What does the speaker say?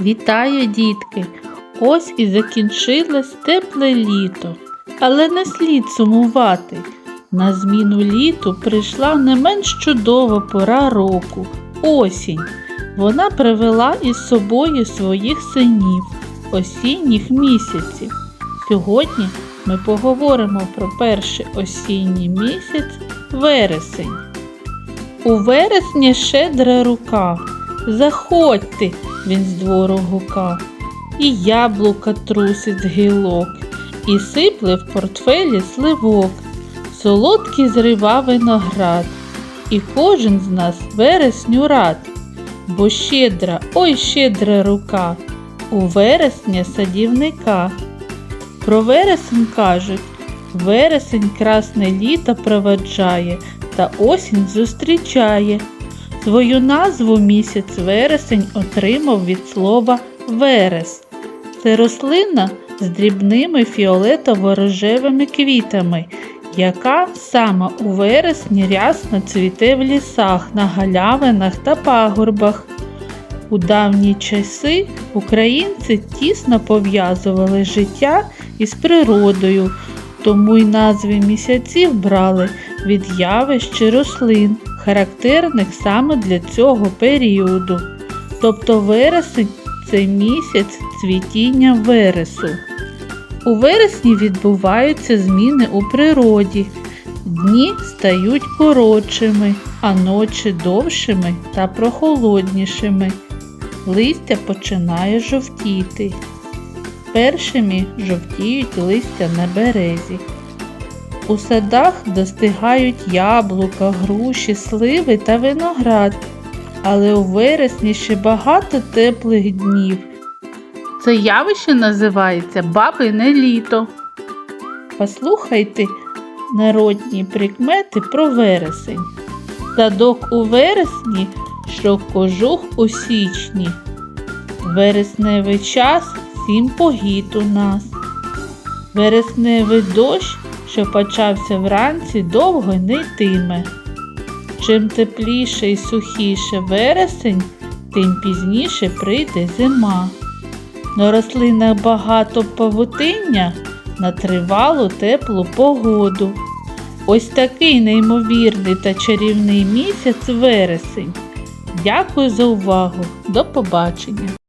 Вітаю, дітки! Ось і закінчилось тепле літо. Але не слід сумувати. На зміну літу прийшла не менш чудова пора року осінь. Вона привела із собою своїх синів, осінніх місяців. Сьогодні ми поговоримо про перший осінній місяць вересень. У вересні щедра рука. Заходьте, він з двору гукав, і яблука трусить гілок, і сипле в портфелі сливок, солодкий зрива виноград, і кожен з нас вересню рад, бо щедра, ой щедра рука, у вересня садівника. Про вересень кажуть, вересень красне літо проведжає та осінь зустрічає. Свою назву місяць вересень отримав від слова верес. Це рослина з дрібними фіолетово-рожевими квітами, яка саме у вересні рясно цвіте в лісах, на галявинах та пагорбах. У давні часи українці тісно пов'язували життя із природою, тому й назви місяців брали від явищ чи рослин, характерних саме для цього періоду. Тобто вересень це місяць цвітіння вересу. У вересні відбуваються зміни у природі. Дні стають коротшими, а ночі довшими та прохолоднішими. Листя починає жовтіти. Першими жовтіють листя на березі. У садах достигають яблука, груші, сливи та виноград. Але у вересні ще багато теплих днів. Це явище називається бабине літо. Послухайте народні прикмети про вересень. Садок у вересні, що кожух у січні. Вересневий час сім погіт у нас. Вересневий дощ, що почався вранці, довго не йтиме. Чим тепліше і сухіше вересень, тим пізніше прийде зима. На рослинах багато павутиння на тривалу теплу погоду. Ось такий неймовірний та чарівний місяць вересень. Дякую за увагу. До побачення!